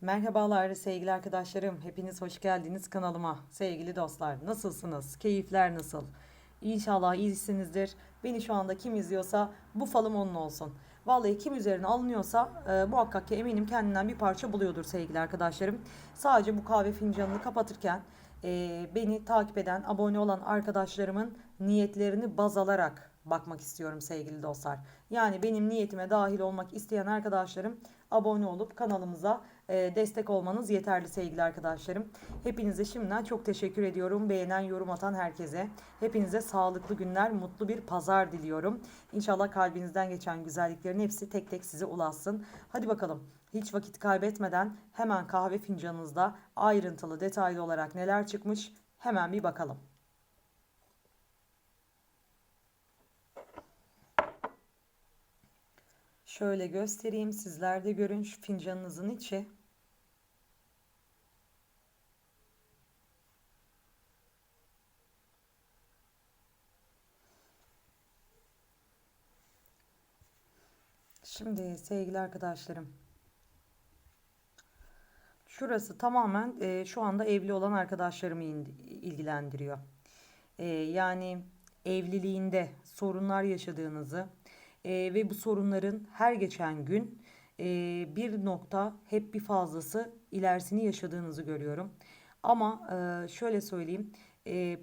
Merhabalar sevgili arkadaşlarım. Hepiniz hoş geldiniz kanalıma. Sevgili dostlar, nasılsınız? Keyifler nasıl? İnşallah iyisinizdir. Beni şu anda kim izliyorsa bu falım onun olsun. Vallahi kim üzerine alınıyorsa e, muhakkak ki eminim kendinden bir parça buluyordur sevgili arkadaşlarım. Sadece bu kahve fincanını kapatırken e, beni takip eden, abone olan arkadaşlarımın niyetlerini baz alarak bakmak istiyorum sevgili dostlar. Yani benim niyetime dahil olmak isteyen arkadaşlarım abone olup kanalımıza destek olmanız yeterli sevgili arkadaşlarım. Hepinize şimdiden çok teşekkür ediyorum. Beğenen, yorum atan herkese. Hepinize sağlıklı günler, mutlu bir pazar diliyorum. İnşallah kalbinizden geçen güzelliklerin hepsi tek tek size ulaşsın. Hadi bakalım. Hiç vakit kaybetmeden hemen kahve fincanınızda ayrıntılı, detaylı olarak neler çıkmış hemen bir bakalım. Şöyle göstereyim sizler de görün şu fincanınızın içi. Şimdi sevgili arkadaşlarım. Şurası tamamen e, şu anda evli olan arkadaşlarımı ilgilendiriyor. E, yani evliliğinde sorunlar yaşadığınızı e, ve bu sorunların her geçen gün e, bir nokta hep bir fazlası ilerisini yaşadığınızı görüyorum. Ama e, şöyle söyleyeyim. E,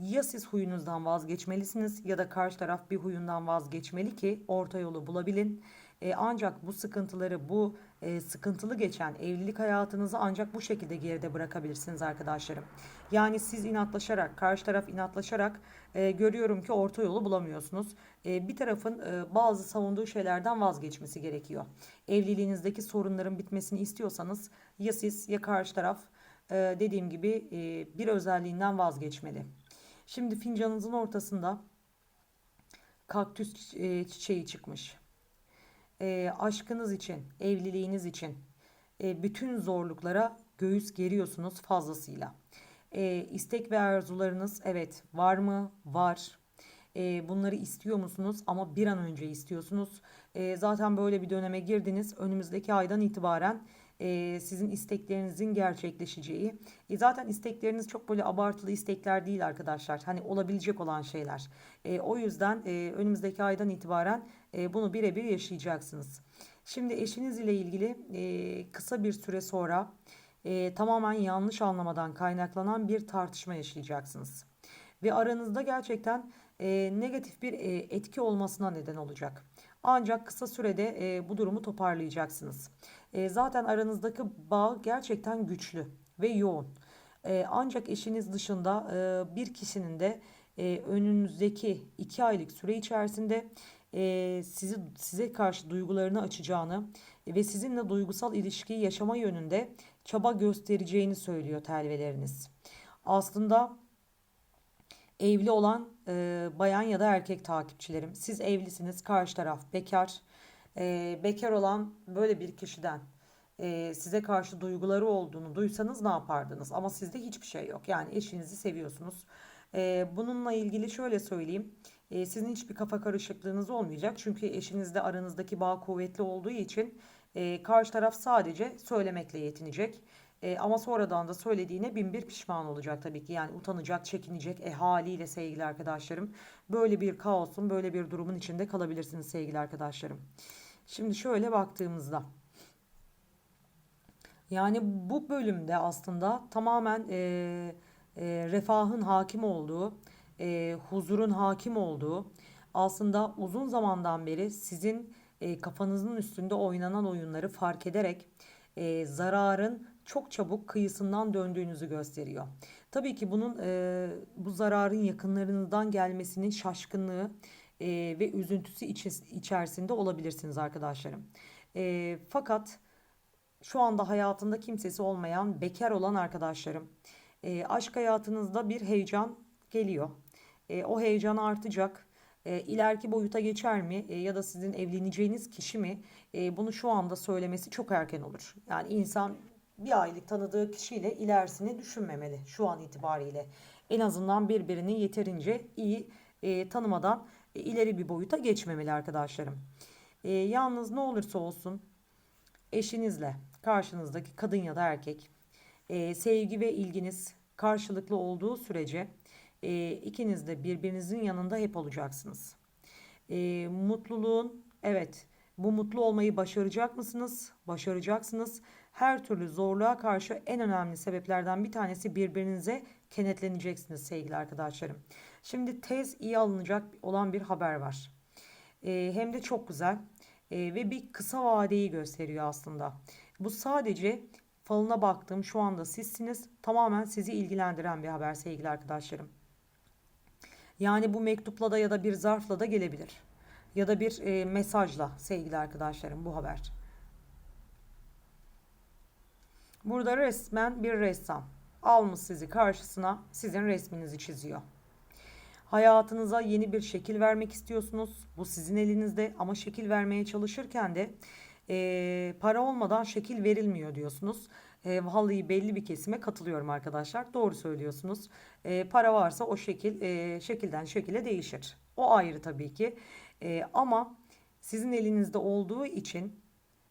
ya siz huyunuzdan vazgeçmelisiniz ya da karşı taraf bir huyundan vazgeçmeli ki orta yolu bulabilin. E, ancak bu sıkıntıları, bu e, sıkıntılı geçen evlilik hayatınızı ancak bu şekilde geride bırakabilirsiniz arkadaşlarım. Yani siz inatlaşarak, karşı taraf inatlaşarak e, görüyorum ki orta yolu bulamıyorsunuz. E, bir tarafın e, bazı savunduğu şeylerden vazgeçmesi gerekiyor. Evliliğinizdeki sorunların bitmesini istiyorsanız ya siz ya karşı taraf e, dediğim gibi e, bir özelliğinden vazgeçmeli. Şimdi fincanınızın ortasında kaktüs e, çiçeği çıkmış. E, aşkınız için, evliliğiniz için e, bütün zorluklara göğüs geriyorsunuz fazlasıyla. E, istek ve arzularınız evet var mı? Var. E, bunları istiyor musunuz? Ama bir an önce istiyorsunuz. E, zaten böyle bir döneme girdiniz. Önümüzdeki aydan itibaren e, sizin isteklerinizin gerçekleşeceği. E, zaten istekleriniz çok böyle abartılı istekler değil arkadaşlar. Hani olabilecek olan şeyler. E, o yüzden e, önümüzdeki aydan itibaren e, bunu birebir yaşayacaksınız. Şimdi eşiniz ile ilgili e, kısa bir süre sonra e, tamamen yanlış anlamadan kaynaklanan bir tartışma yaşayacaksınız. Ve aranızda gerçekten e, negatif bir e, etki olmasına neden olacak. Ancak kısa sürede e, bu durumu toparlayacaksınız. E, zaten aranızdaki bağ gerçekten güçlü ve yoğun. E, ancak eşiniz dışında e, bir kişinin de e, önünüzdeki iki aylık süre içerisinde e, sizi size karşı duygularını açacağını ve sizinle duygusal ilişkiyi yaşama yönünde çaba göstereceğini söylüyor telveleriniz. Aslında evli olan e, bayan ya da erkek takipçilerim. Siz evlisiniz, karşı taraf bekar. E, bekar olan böyle bir kişiden e, size karşı duyguları olduğunu duysanız ne yapardınız? Ama sizde hiçbir şey yok. Yani eşinizi seviyorsunuz. E, bununla ilgili şöyle söyleyeyim. E, sizin hiçbir kafa karışıklığınız olmayacak. Çünkü eşinizle aranızdaki bağ kuvvetli olduğu için e, karşı taraf sadece söylemekle yetinecek. E, ama sonradan da söylediğine bin bir pişman olacak tabii ki. Yani utanacak, çekinecek e, haliyle sevgili arkadaşlarım. Böyle bir kaosun, böyle bir durumun içinde kalabilirsiniz sevgili arkadaşlarım. Şimdi şöyle baktığımızda. Yani bu bölümde aslında tamamen e, e, refahın hakim olduğu, e, huzurun hakim olduğu, aslında uzun zamandan beri sizin e, kafanızın üstünde oynanan oyunları fark ederek e, zararın çok çabuk kıyısından döndüğünüzü gösteriyor. Tabii ki bunun e, bu zararın yakınlarınızdan gelmesinin şaşkınlığı e, ve üzüntüsü içerisinde olabilirsiniz arkadaşlarım. E, fakat şu anda hayatında kimsesi olmayan bekar olan arkadaşlarım, e, aşk hayatınızda bir heyecan geliyor. E, o heyecan artacak. E, ileriki boyuta geçer mi e, ya da sizin evleneceğiniz kişi mi? E, bunu şu anda söylemesi çok erken olur. Yani insan bir aylık tanıdığı kişiyle ilerisini düşünmemeli şu an itibariyle. En azından birbirini yeterince iyi e, tanımadan e, ileri bir boyuta geçmemeli arkadaşlarım. E, yalnız ne olursa olsun eşinizle, karşınızdaki kadın ya da erkek e, sevgi ve ilginiz karşılıklı olduğu sürece e, ikiniz de birbirinizin yanında hep olacaksınız. E, mutluluğun evet bu mutlu olmayı başaracak mısınız? Başaracaksınız. Her türlü zorluğa karşı en önemli sebeplerden bir tanesi birbirinize kenetleneceksiniz sevgili arkadaşlarım. Şimdi tez iyi alınacak olan bir haber var. E, hem de çok güzel e, ve bir kısa vadeyi gösteriyor aslında. Bu sadece falına baktığım şu anda sizsiniz. Tamamen sizi ilgilendiren bir haber sevgili arkadaşlarım. Yani bu mektupla da ya da bir zarfla da gelebilir. Ya da bir e, mesajla sevgili arkadaşlarım bu haber. Burada resmen bir ressam almış sizi karşısına sizin resminizi çiziyor. Hayatınıza yeni bir şekil vermek istiyorsunuz. Bu sizin elinizde ama şekil vermeye çalışırken de e, para olmadan şekil verilmiyor diyorsunuz. E, vallahi belli bir kesime katılıyorum arkadaşlar. Doğru söylüyorsunuz. E, para varsa o şekil e, şekilden şekile değişir. O ayrı tabii ki. E, ama sizin elinizde olduğu için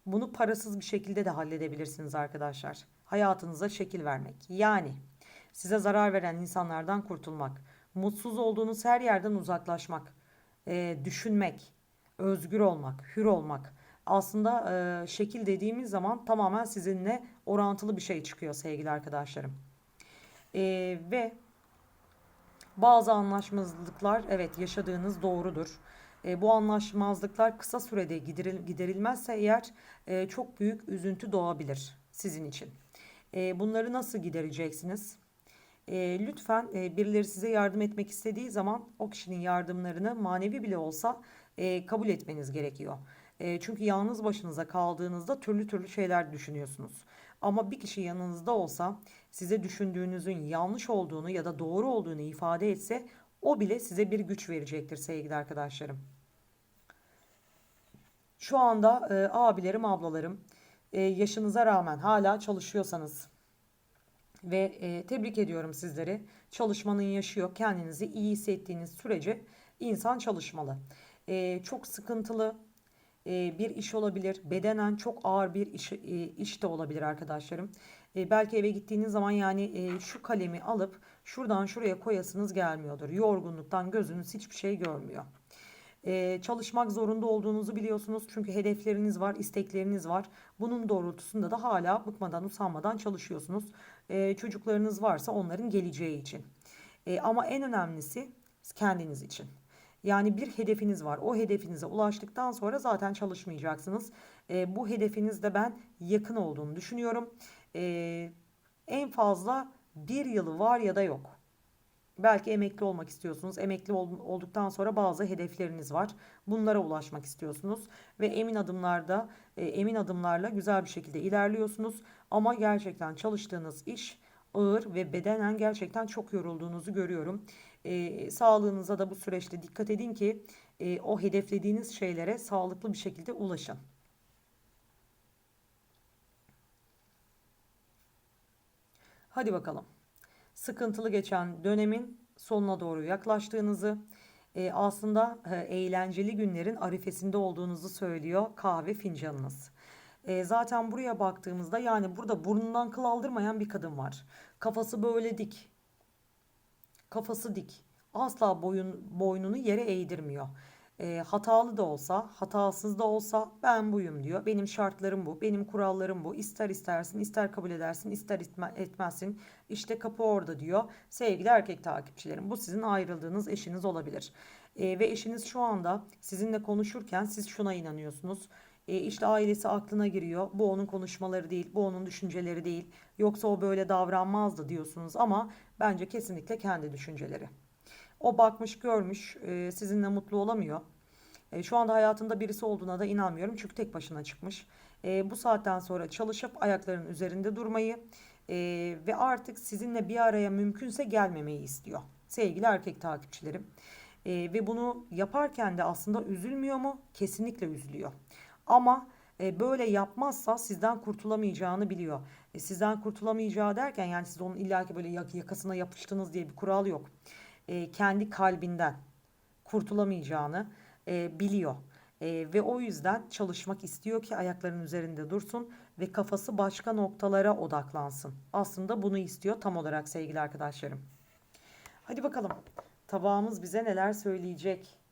bunu parasız bir şekilde de halledebilirsiniz arkadaşlar. Hayatınıza şekil vermek. Yani size zarar veren insanlardan kurtulmak, mutsuz olduğunuz her yerden uzaklaşmak, e, düşünmek, özgür olmak, hür olmak. Aslında e, şekil dediğimiz zaman tamamen sizinle orantılı bir şey çıkıyor sevgili arkadaşlarım. E, ve bazı anlaşmazlıklar evet yaşadığınız doğrudur. E, bu anlaşmazlıklar kısa sürede gideril, giderilmezse eğer e, çok büyük üzüntü doğabilir sizin için. E, bunları nasıl gidereceksiniz? E, lütfen e, birileri size yardım etmek istediği zaman o kişinin yardımlarını manevi bile olsa e, kabul etmeniz gerekiyor. E, çünkü yalnız başınıza kaldığınızda türlü türlü şeyler düşünüyorsunuz. Ama bir kişi yanınızda olsa size düşündüğünüzün yanlış olduğunu ya da doğru olduğunu ifade etse o bile size bir güç verecektir sevgili arkadaşlarım. Şu anda e, abilerim, ablalarım e, yaşınıza rağmen hala çalışıyorsanız ve e, tebrik ediyorum sizleri. Çalışmanın yaşı yok. Kendinizi iyi hissettiğiniz sürece insan çalışmalı. E, çok sıkıntılı e, bir iş olabilir. Bedenen çok ağır bir iş, e, iş de olabilir arkadaşlarım. E, belki eve gittiğiniz zaman yani e, şu kalemi alıp şuradan şuraya koyasınız gelmiyordur. Yorgunluktan gözünüz hiçbir şey görmüyor. Ee, çalışmak zorunda olduğunuzu biliyorsunuz. Çünkü hedefleriniz var, istekleriniz var. Bunun doğrultusunda da hala bıkmadan, usanmadan çalışıyorsunuz. Ee, çocuklarınız varsa onların geleceği için. Ee, ama en önemlisi kendiniz için. Yani bir hedefiniz var. O hedefinize ulaştıktan sonra zaten çalışmayacaksınız. Ee, bu hedefinizde ben yakın olduğunu düşünüyorum. Ee, en fazla bir yılı var ya da yok. Belki emekli olmak istiyorsunuz. Emekli olduktan sonra bazı hedefleriniz var. Bunlara ulaşmak istiyorsunuz ve emin adımlarda e, emin adımlarla güzel bir şekilde ilerliyorsunuz. Ama gerçekten çalıştığınız iş ağır ve bedenen gerçekten çok yorulduğunuzu görüyorum. E, sağlığınıza da bu süreçte dikkat edin ki e, o hedeflediğiniz şeylere sağlıklı bir şekilde ulaşın. Hadi bakalım sıkıntılı geçen dönemin sonuna doğru yaklaştığınızı, e, aslında e, eğlenceli günlerin arifesinde olduğunuzu söylüyor kahve fincanınız. E, zaten buraya baktığımızda yani burada burnundan kıl aldırmayan bir kadın var. Kafası böyle dik. Kafası dik. Asla boyun boynunu yere eğdirmiyor e, hatalı da olsa, hatasız da olsa ben buyum diyor. Benim şartlarım bu, benim kurallarım bu. İster istersin, ister kabul edersin, ister etmezsin. İşte kapı orada diyor. Sevgili erkek takipçilerim bu sizin ayrıldığınız eşiniz olabilir. E, ve eşiniz şu anda sizinle konuşurken siz şuna inanıyorsunuz. E, işte ailesi aklına giriyor. Bu onun konuşmaları değil, bu onun düşünceleri değil. Yoksa o böyle davranmazdı diyorsunuz ama bence kesinlikle kendi düşünceleri. O bakmış görmüş e, sizinle mutlu olamıyor. E, şu anda hayatında birisi olduğuna da inanmıyorum çünkü tek başına çıkmış. E, bu saatten sonra çalışıp ayaklarının üzerinde durmayı e, ve artık sizinle bir araya mümkünse gelmemeyi istiyor. Sevgili erkek takipçilerim. E, ve bunu yaparken de aslında üzülmüyor mu? Kesinlikle üzülüyor. Ama e, böyle yapmazsa sizden kurtulamayacağını biliyor. E, sizden kurtulamayacağı derken yani siz onun illaki böyle yakasına yapıştınız diye bir kural yok e, kendi kalbinden kurtulamayacağını e, biliyor. E, ve o yüzden çalışmak istiyor ki ayaklarının üzerinde dursun ve kafası başka noktalara odaklansın. Aslında bunu istiyor tam olarak sevgili arkadaşlarım. Hadi bakalım. Tabağımız bize neler söyleyecek?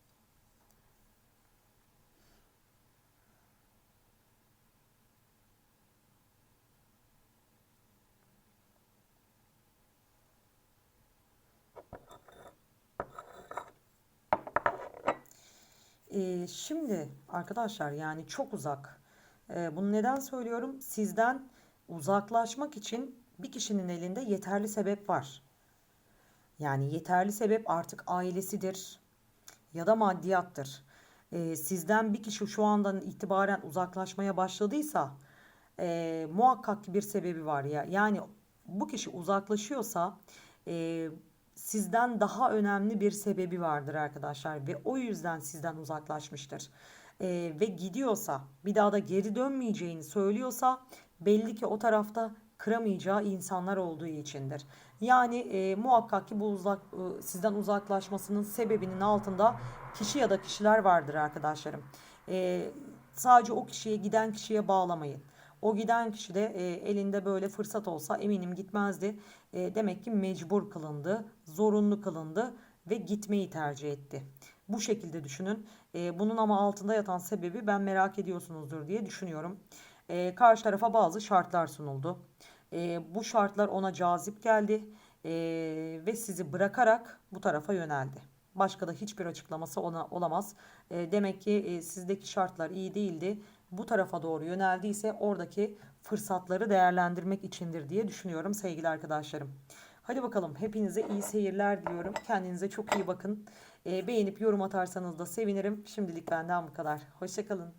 Ee, şimdi arkadaşlar yani çok uzak. Ee, bunu neden söylüyorum? Sizden uzaklaşmak için bir kişinin elinde yeterli sebep var. Yani yeterli sebep artık ailesidir ya da maddiyattır. Ee, sizden bir kişi şu andan itibaren uzaklaşmaya başladıysa e, muhakkak bir sebebi var ya. Yani bu kişi uzaklaşıyorsa e, sizden daha önemli bir sebebi vardır arkadaşlar ve o yüzden sizden uzaklaşmıştır. E, ve gidiyorsa bir daha da geri dönmeyeceğini söylüyorsa belli ki o tarafta kıramayacağı insanlar olduğu içindir. Yani e, muhakkak ki bu uzak e, sizden uzaklaşmasının sebebinin altında kişi ya da kişiler vardır arkadaşlarım. E, sadece o kişiye giden kişiye bağlamayın. O giden kişi de e, elinde böyle fırsat olsa eminim gitmezdi. E, demek ki mecbur kılındı, zorunlu kılındı ve gitmeyi tercih etti. Bu şekilde düşünün. E, bunun ama altında yatan sebebi ben merak ediyorsunuzdur diye düşünüyorum. E, karşı tarafa bazı şartlar sunuldu. E, bu şartlar ona cazip geldi e, ve sizi bırakarak bu tarafa yöneldi. Başka da hiçbir açıklaması ona olamaz. E, demek ki e, sizdeki şartlar iyi değildi. Bu tarafa doğru yöneldiyse oradaki fırsatları değerlendirmek içindir diye düşünüyorum sevgili arkadaşlarım. Hadi bakalım hepinize iyi seyirler diliyorum. Kendinize çok iyi bakın. E, beğenip yorum atarsanız da sevinirim. Şimdilik benden bu kadar. Hoşçakalın.